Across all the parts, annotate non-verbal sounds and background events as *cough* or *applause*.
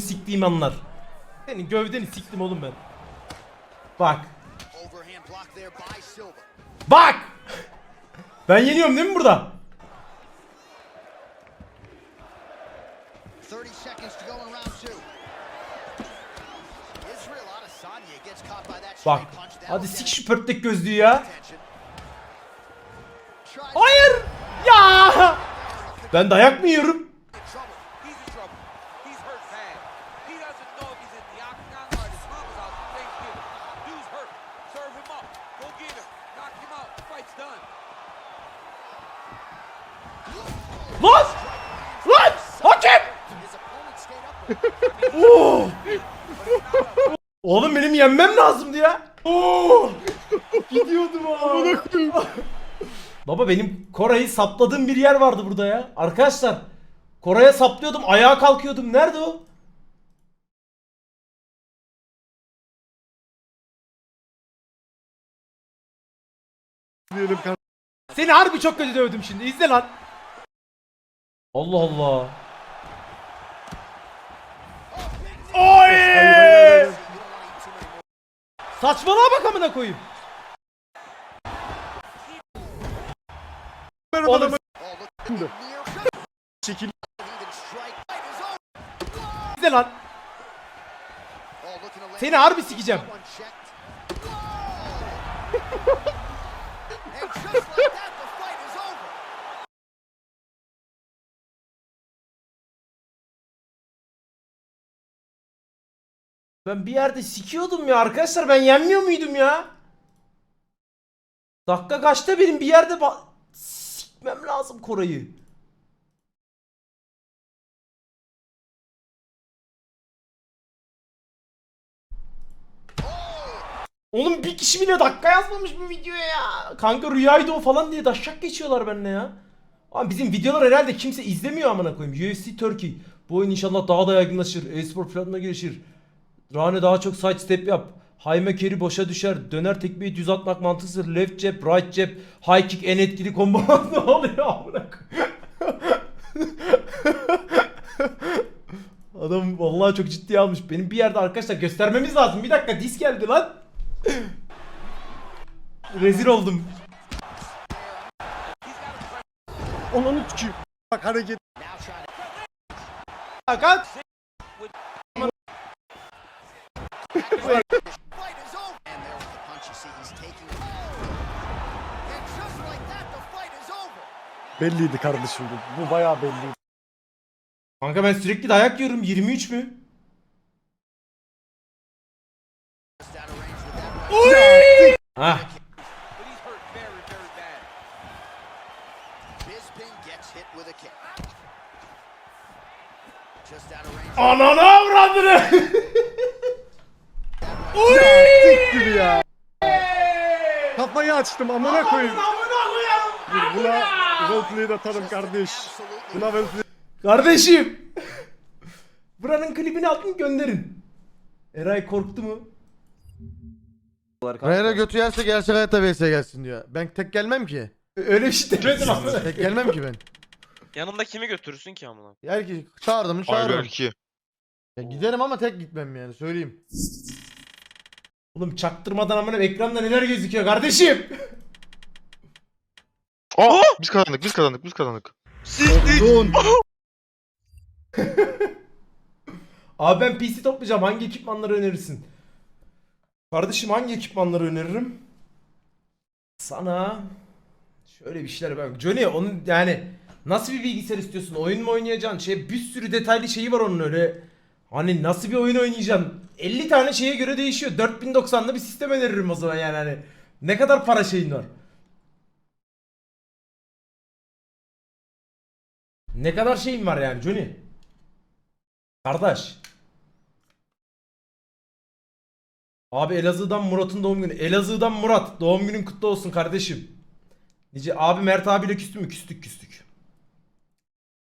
siktiğim anlar. Senin gövdeni siktim oğlum ben. Bak. Bak! Ben yeniyorum değil mi burada? 30 seconds to go in round two. Israel Adesanya gets caught by that Bak. Hadi sik şu pörtlek gözlüğü ya. Hayır! Ya! Ben dayak mı yiyorum? in trouble. He's in trouble. He's hurt bad. He doesn't know if he's in the octagon or his mama's out for Thanksgiving. Dude's hurt. Serve him up. Go get him. Knock him out. The fight's done. Lan! Lan! Hakem! Oo! Oğlum benim yenmem lazımdı ya. Oo! Gidiyordum ha. Baba benim Koray'ı sapladığım bir yer vardı burada ya. Arkadaşlar Koray'a saplıyordum ayağa kalkıyordum. Nerede o? Diyelim kardeşim. Seni harbi çok kötü dövdüm şimdi. İzle lan. Allah Allah. Oy! Saçmalığa bak amına koyayım. Oğlum çekil. izle lan. Seni harbi sikeceğim. *laughs* Ben bir yerde sikiyordum ya arkadaşlar ben yenmiyor muydum ya? Dakika kaçta benim bir yerde sikmem lazım Koray'ı. Oğlum bir kişi bile dakika yazmamış bu videoya ya. Kanka rüyaydı o falan diye daşşak geçiyorlar benimle ya. Abi bizim videolar herhalde kimse izlemiyor amına koyayım. UFC Turkey. Bu oyun inşallah daha da yaygınlaşır. E-spor planına gelişir. Rane daha çok side step yap. Hayme carry boşa düşer. Döner tekmeyi düz atmak mantıksız. Left jab, right jab, high kick en etkili combo. *laughs* ne oluyor amına? Adam vallahi çok ciddiye almış. Benim bir yerde arkadaşlar göstermemiz lazım. Bir dakika dis geldi lan. Rezil oldum. Onun tükü. Bak hareket. Fakat. Belliydi kardeşim bu. Bu bayağı belliydi. Kanka ben sürekli dayak yiyorum. 23 mü? Of range. Ananı avradını. *laughs* Siktir ya. Kafayı açtım amına koyayım. Dur, Buna roleplay'i de atarım kardeş. Buna roleplay Kardeşim. *laughs* Buranın klibini atın gönderin. Eray korktu mu? Rayra götü yerse gerçek hayatta vs gelsin diyor. Ben tek gelmem ki. Öyle bir şey demedim ama. Tek gelmem ki ben. *laughs* Yanında kimi götürürsün ki amına? Herkes çağırdım mı çağırırım. Ayber 2. Ya giderim ama tek gitmem yani söyleyeyim. Oğlum çaktırmadan amına ekranda neler gözüküyor kardeşim. Aa! Biz kazandık, biz kazandık, biz kazandık. Don. *laughs* Abi ben PC toplayacağım. Hangi ekipmanları önerirsin? Kardeşim hangi ekipmanları öneririm? Sana şöyle bir şeyler bak. Johnny onun yani nasıl bir bilgisayar istiyorsun? Oyun mu oynayacaksın? Şey bir sürü detaylı şeyi var onun öyle. Hani nasıl bir oyun oynayacaksın? 50 tane şeye göre değişiyor. 4090'lı bir sistem öneririm o zaman yani hani. Ne kadar para şeyin var? Ne kadar şeyin var yani Johnny? Kardeş. Abi Elazığ'dan Murat'ın doğum günü. Elazığ'dan Murat. Doğum günün kutlu olsun kardeşim. Nice abi Mert abiyle küstü mü? Küstük küstük.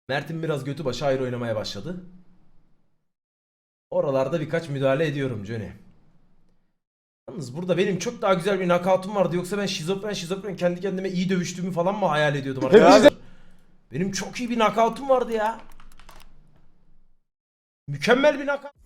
Mert'in biraz götü başı ayrı oynamaya başladı. Oralarda birkaç müdahale ediyorum Johnny. Yalnız burada benim çok daha güzel bir nakavtum vardı. Yoksa ben şizofren şizofren kendi kendime iyi dövüştüğümü falan mı hayal ediyordum arkadaşlar? Benim çok iyi bir nakavtum vardı ya. Mükemmel bir nakavt.